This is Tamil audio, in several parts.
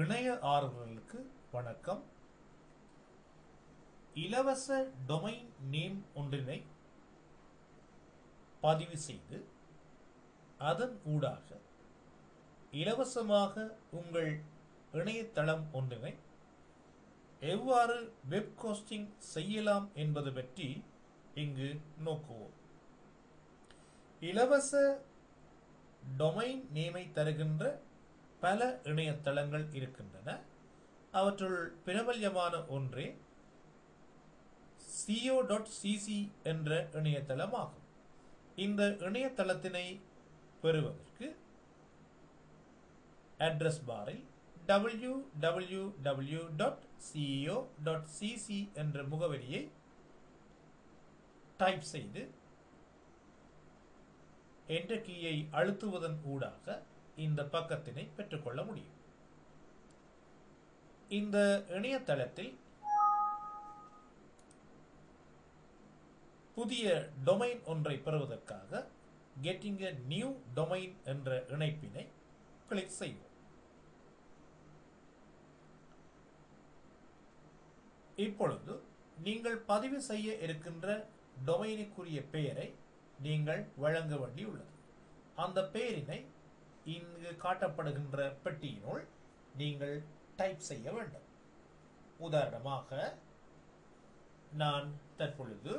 இணைய ஆர்வலர்களுக்கு வணக்கம். இலவச டொமைன் நேம் ஒன்றினை பதிவு செய்து அதன் ஊடாக இலவசமாக உங்கள் இணையதளம் ஒன்றினை எவ்வாறு வெப் கோஸ்டிங் செய்யலாம் என்பது பற்றி இங்கு நோக்குவோம். இலவச டொமைன் நேமை தருகின்ற பல இணையதளங்கள் இருக்கின்றன. அவற்றுள் பிரபல்யமான ஒன்றே சிஓ டாட் சிசி என்ற இணையதளம் ஆகும் இந்த இணையதளத்தினை பெறுவதற்கு அட்ரஸ் பாரில் W W W dot CEO dot CC என்ற முகவரியை டைப் செய்து என்ற கீயை அழுத்துவதன் ஊடாக இந்த பக்கத்தினை பெற்றுக்கொள்ள முடியும். இந்த இணையதளத்தில் புதிய டொமைன் ஒன்றை பெறுவதற்காக கெட்டிங் எ நியூ டொமைன் என்ற இணைப்பினை கிளிக் செய்வோம். இப்பொழுது நீங்கள் பதிவு செய்ய இருக்கின்ற டொமைனுக்குரிய பெயரை நீங்கள் வழங்க வேண்டியுள்ளது. அந்த பெயரினை இங்கு காட்டப்படுகின்ற பெட்டியினுள் நீங்கள் டைப் செய்ய வேண்டும். உதாரணமாக நான் தற்பொழுது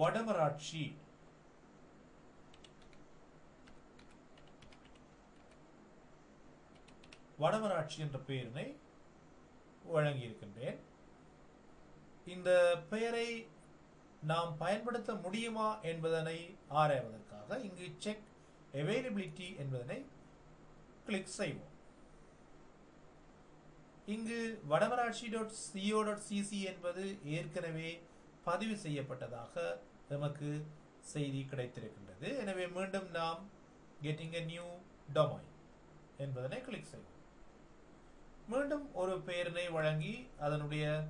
வடமராட்சி வடமராட்சி என்ற பெயரினை வழங்கியிருக்கின்றேன். இந்த பெயரை நாம் பயன்படுத்த முடியுமா என்பதனை ஆராய்வதற்காக இங்கு செக் அவைலபிலிட்டி என்பதனை கிளிக் செய்வோம். இங்கு Vadamarachchi dot CO dot CC என்பது ஏற்கனவே பதிவு செய்யப்பட்டதாக நமக்கு செய்தி கிடைத்திருக்கின்றது. எனவே மீண்டும் நாம் கெட்டிங் எ நியூ டொமைன் என்பதனை கிளிக் செய்வோம். மீண்டும் ஒரு பெயரினை வழங்கி அதனுடைய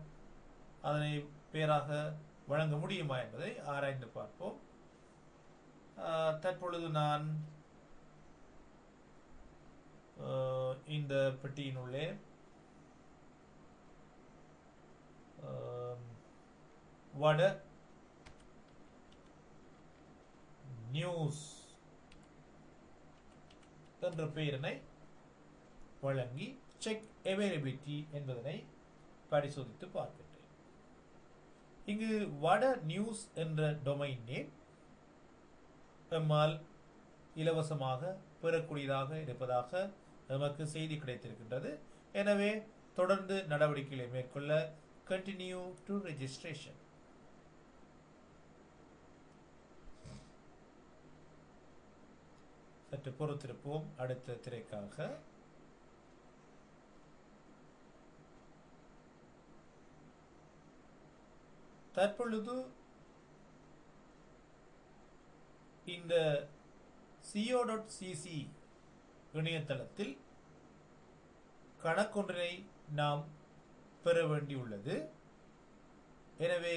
அதனை பெயராக வழங்க முடியுமா என்பதை ஆராய்ந்து பார்ப்போம். தற்பொழுது நான் இந்த பெட்டியினுள்ளே உள்ளே வட நியூஸ் என்ற பெயரினை வழங்கி செக் அவைலபிலிட்டி என்பதனை பரிசோதித்து பார்ப்பேன். இங்கு வட நியூஸ் என்ற டொமைன் நேம் எம்மால் இலவசமாக பெறக்கூடியதாக இருப்பதாக நமக்கு செய்தி கிடைத்திருக்கின்றது. எனவே தொடர்ந்து நடவடிக்கைகளை மேற்கொள்ள கண்டினியூ டு ரெஜிஸ்ட்ரேஷன் சற்று பொறுத்திருப்போம் அடுத்த திரைக்காக. தற்பொழுது இந்த சிஓ டாட் சிசி இணையதளத்தில் கணக்கொன்றினை நாம் பெற வேண்டியுள்ளது. எனவே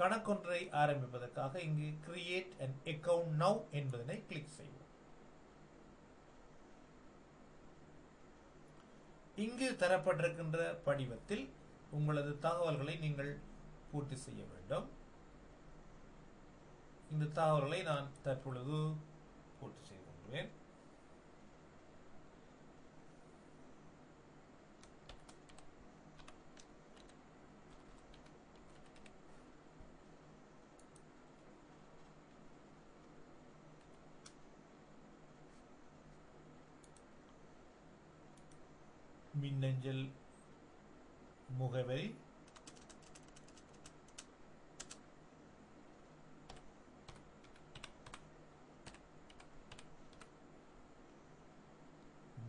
கணக்கொன்றை ஆரம்பிப்பதற்காக இங்கு கிரியேட் அண்ட் அக்கவுண்ட் நவ் என்பதனை கிளிக் செய்வோம். இங்கு தரப்பட்டிருக்கின்ற படிவத்தில் உங்களது தகவல்களை நீங்கள் பூர்த்தி செய்ய வேண்டும். இந்த தகவல்களை நான் தற்பொழுது பூர்த்தி செய்து கொள்கிறேன். மின்னஞ்சல் முகவரி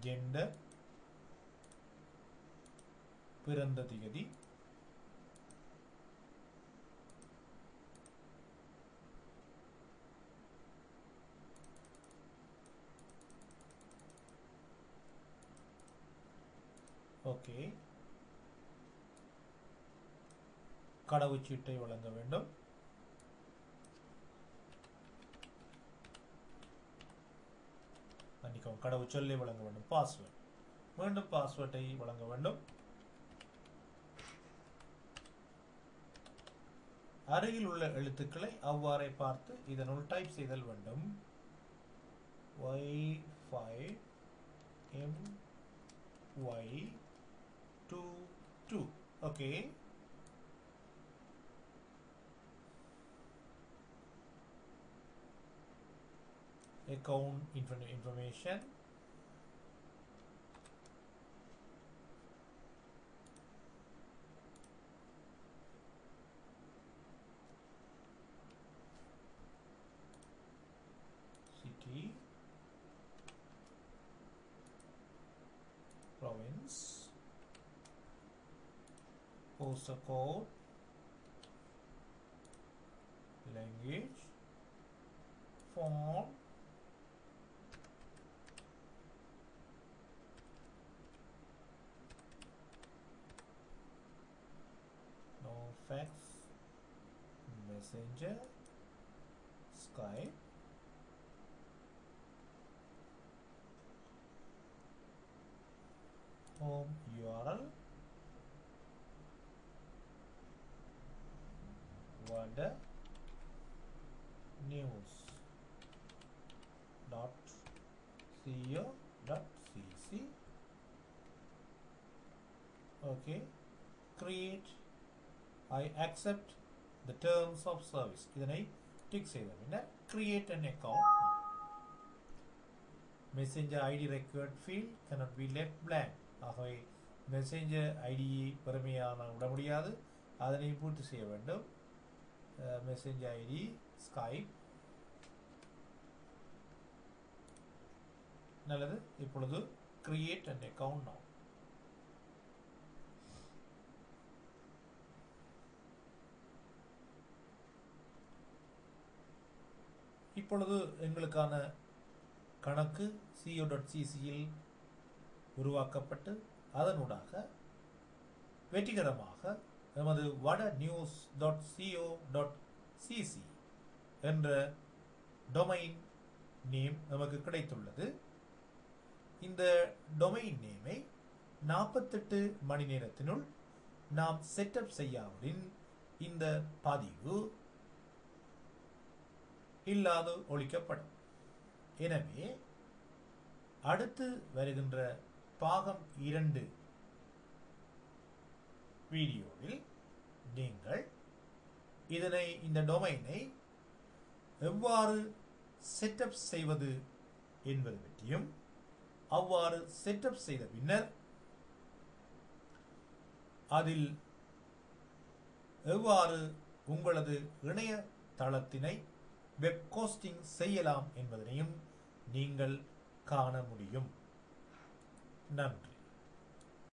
ஜெண்டர் பிறந்த திகதி. ஓகே கடவுச்சீட்டை வழங்க வேண்டும். மன்னிக்கவும் கடவுச்சொல்லை வழங்க வேண்டும். பாஸ்வேர்ட் மீண்டும் பாஸ்வேர்டை வழங்க வேண்டும். அருகில் உள்ள எழுத்துக்களை அவ்வாறே பார்த்து இதனுள் டைப் செய்தல் வேண்டும். Y five M Y two two okay account infor- information. City. Province. Postal code. Language. Font messenger skype home url wanda news dot co dot cc okay create. I accept the terms of service. இதனை டிக் செய்த பின்னர் create an account. Messenger id record field cannot be left blank. ஆகவே மெசேஞ்சர் ஐடியை பெருமையான விட முடியாது அதனை பூர்த்தி செய்ய வேண்டும். மெசேஞ்சர் ஐடி ஸ்கைப் நல்லது. இப்பொழுது கிரியேட் அண்ட் அக்கவுண்ட் now. இப்பொழுது எங்களுக்கான கணக்கு சிஓ டாட் சிசியில் உருவாக்கப்பட்டு அதனூடாக வெற்றிகரமாக எமது Vada news dot CO dot CC என்ற டொமைன் நேம் நமக்கு கிடைத்துள்ளது. இந்த டொமைன் நேமை நாற்பத்தெட்டு மணி நேரத்தினுள் நாம் செட்டப் செய்யாமலின் இந்த பதிவு இல்லாது ஒழிக்கப்படும். எனவே அடுத்து வருகின்ற பாகம் இரண்டு வீடியோவில் நீங்கள் இதனை இந்த டொமைனை எவ்வாறு செட்டப் செய்வது என்பது பற்றியும் அவ்வாறு செட்டப் செய்த பின்னர் அதில் எவ்வாறு உங்களது இணைய தளத்தினை வெப் கோஸ்டிங் செய்யலாம் என்பதனையும் நீங்கள் காண முடியும். நன்றி.